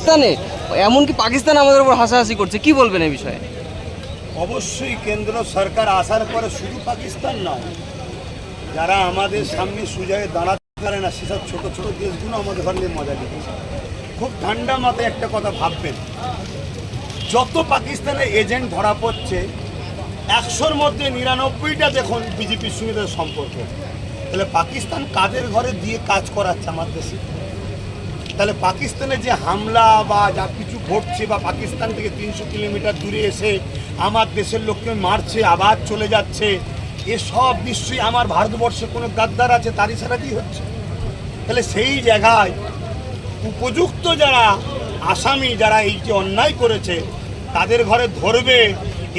পাকিস্তানে? এমনকি পাকিস্তান আমাদের উপর হাসাহাসি করছে, কি বলবেন এই বিষয়ে? অবশ্যই কেন্দ্র সরকার আসার পরে শুধু পাকিস্তান নয়, যারা আমাদের সামনে সুজায় দাঁড়াতে পারে না, সেসব ছোট ছোট দেশগুলো আমাদের ঘর নিয়ে মজা নিচ্ছে। খুব ঠান্ডা মাথায় একটা কথা ভাববেন, যত পাকিস্তানের এজেন্ট ধরা পড়ছে, একশোর মধ্যে নিরানব্বইটা দেখুন বিজেপির সঙ্গে সম্পর্ক। তাহলে পাকিস্তান কাদের ঘরে দিয়ে কাজ করাচ্ছে আমার দেশে? তাহলে পাকিস্তানে যে হামলা বা যা কিছু ঘটছে বা পাকিস্তান থেকে তিনশো কিলোমিটার দূরে এসে আমার দেশের লোককে মারছে, আবার চলে যাচ্ছে এসব নিশ্চয়ই আমার ভারতবর্ষে কোনো গাদ্দার আছে, তারই সারাতেই হচ্ছে। তাহলে সেই জায়গায় উপযুক্ত যারা আসামি, যারা এই যে অন্যায় করেছে, তাদের ঘরে ধরবে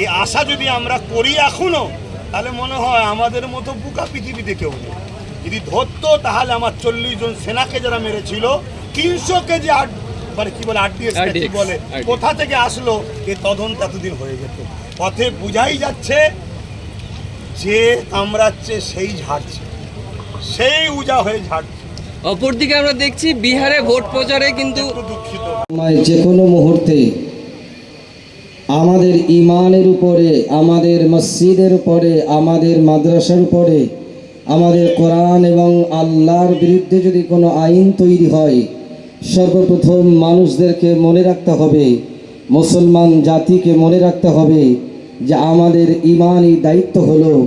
এই আশা যদি আমরা করি এখনও তাহলে মনে হয় আমাদের মতো বুকা পৃথিবীতে কেউ নেই। যদি ধরতো, তাহলে আমার চল্লিশ জন সেনাকে যারা মেরেছিল তিনশো কেজি আট মানে কি বলে আরডিএক্স কি বলে কোথা থেকে আসলো এই তদন্ত এতদিন হয়ে যেত পথে বুঝাই যাচ্ছে যে কামড়াচ্ছে সেই ঝাড়ছে সেই উজা হয়ে ঝাড়ছে। অপরদিকে আমরা দেখছি বিহারে ভোট প্রচারে কিন্তু দুঃখিত। যে কোনো মুহূর্তে আমাদের ইমানের উপরে আমাদের মসজিদের উপরে আমাদের মাদ্রাসার উপরে আমাদের কোরআন এবং আল্লাহর বিরুদ্ধে যদি কোনো আইন তৈরি হয় সর্বপ্রথম মানুষদেরকে মনে রাখতে হবে, মুসলমান জাতিকে মনে রাখতে হবে যে আমাদের ইমানই দায়িত্ব হলো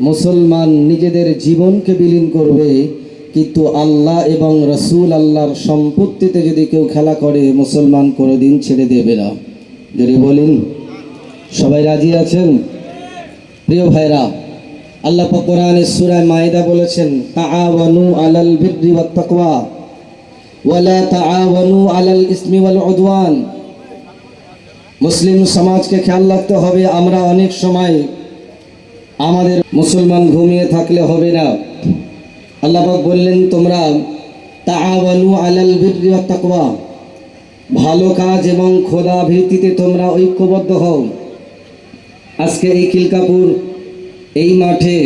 মুসলমান নিজেদের জীবনকে বিলীন করবে, কিন্তু আল্লাহ এবং রসুল আল্লাহর সম্পত্তিতে যদি কেউ খেলা করে, মুসলমান কোনো দিন ছেড়ে দেবে না। যদি বলেন, সবাই রাজি আছেন? প্রিয় ভাইরা, আল্লাহ পাক সুরায় মাইদা বলেছেন, তাআওয়ানু আলাল ওয়াত তাকওয়া। ওয়ালা তাআওয়ানু আলাল ইসমি ওয়াল উদওয়ান মুসলিম সমাজকে খেয়াল রাখতে হবে, আমরা অনেক সময় আমাদের মুসলমান ঘুমিয়ে থাকলে হবে না। আল্লাহ পাক বললেন, তোমরা তাআওয়ানু আলাল বিররি ওয়াত তাকওয়া, ভালো কাজ এবং খোদা ভিত্তিতে তোমরা ঐক্যবদ্ধ হও। আজকে এই খিলকাপুর এই মাঠে